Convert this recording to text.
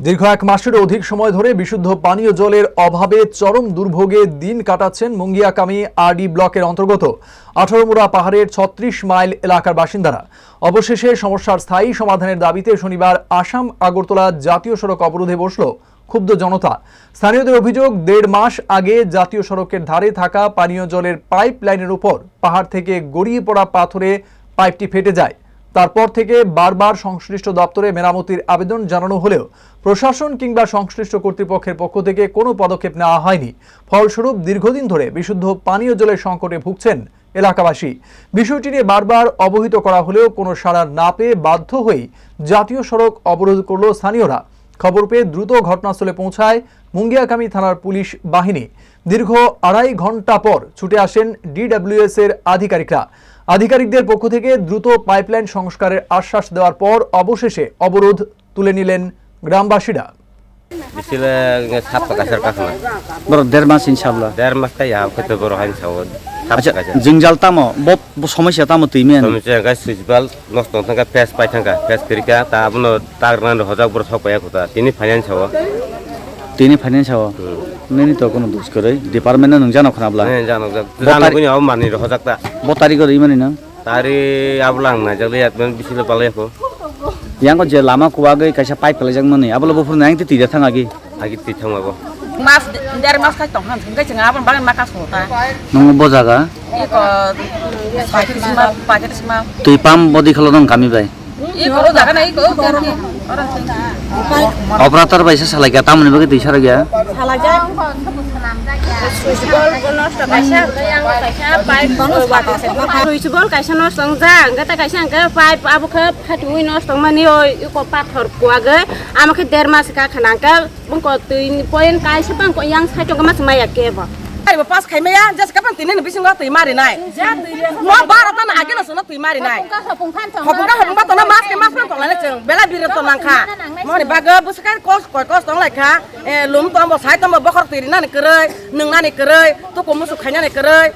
দীর্ঘ এক মাসের অধিক সময় ধরে বিশুদ্ধ পানীয় জলের অভাবে চরম দুর্ভোগে দিন কাটাচ্ছেন মুঙ্গিয়াকামী আরডি ব্লকের অন্তর্গত আঠারোমুড়া পাহাড়ের ছত্রিশ মাইল এলাকার বাসিন্দারা। অবশেষে সমস্যার স্থায়ী সমাধানের দাবিতে শনিবার আসাম আগরতলা জাতীয় সড়ক অবরোধে বসল ক্ষুব্ধ জনতা। স্থানীয়দের অভিযোগ, দেড় মাস আগে জাতীয় সড়কের ধারে থাকা পানীয় জলের পাইপ লাইনের উপর পাহাড় থেকে গড়িয়ে পড়া পাথরে পাইপটি ফেটে যায়। তারপর থেকে বারবার সংশ্লিষ্ট দপ্তরে মেরামতির আবেদন জানানো হলেও প্রশাসন কিংবা সংশ্লিষ্ট কর্তৃপক্ষের পক্ষ থেকে কোনো পদক্ষেপ নেওয়া হয়নি। ফলস্বরূপ, দীর্ঘদিন ধরে বিশুদ্ধ পানীয় জলের সংকটে ভুগছেন এলাকাবাসী। বিষয়টি নিয়ে বারবার অবহিত করা হলেও কোনো সাড়া না পেয়ে বাধ্য হয়েই জাতীয় সড়ক অবরোধ করল স্থানীয়রা। খবর পেয়ে দ্রুত ঘটনাস্থলে পৌঁছায় মুঙ্গিয়াকামী থানার পুলিশ বাহিনী। দীর্ঘ আড়াই ঘণ্টা পর ছুটে আসেন ডিডব্লিউএস এর আধিকারিকরা। আধিকারিকদের পক্ষ থেকে দ্রুত পাইপলাইন সংস্কারের আশ্বাস দেওয়ার পর অবশেষে অবরোধ তুলে নিলেন গ্রামবাসীরা। ছিল সাতটা গাছের কাছনা বড় দেড় মাস ইনশাআল্লাহ। দেড় মাস তাই আম খেতে বড় হয় ইনশাআল্লাহ। আচ্ছা জিংজাল তামো বব সমস্যা তামো তুই মেন সমস্যা গাছ সুইচবাল নষ্ট থাকা ফেস পাই থাকা ফেস করিকা তা আপন তার নান হজাক বড় সব কয়া কথা। তিনি ফাইন্যান্স হওয়া তিনি ফাইন্যান্স হওয়া নেনি তো কোনো দোষ করে। ডিপার্টমেন্টে নং জানো খানাবলা হ্যাঁ জানো জানো। কোনি আও মানি হজাক তা বতারি করে ইমানি না? তারি আবলাং না জালে আতমেন মানে বিছিল পালে হো ko. ইয়াঙ্গ যে লামা কুয়াগে কাইসা পাইপ পেলে যাং মানে আবলো বফুর নাইং তে তিরা থাঙাগি Agi ti thang ko. mas dari mas kai tong han kai cenga ban bangan makas kota নং বজাগা iko pakai sima pakai sima তুই পাম বদি খালো নং কামি বাই iko jaga na iko operator বাইসা সালাই গা তামনি বাগে সারা গিয়া salaja Gata kaisa angka pipe abu ke khatui nos tong mani oi iko pathor kuage amake der mas ka khanangka bangko tui poin kaisa bangko yang sa chong mas maya keba. ai ba pas kai me jas kapan tinin bisin ga tui mari nai mo bara tan age na tui mari nai hopung ka hopung ba na mas ke mas tong la cheng bela bir to nang kha mo ni baga bus kai kos kos kos tong lai kha e lum to mo sai to mo bakhor tiri na ni kerei nung na ni kerei to ko musu khanya ni kerei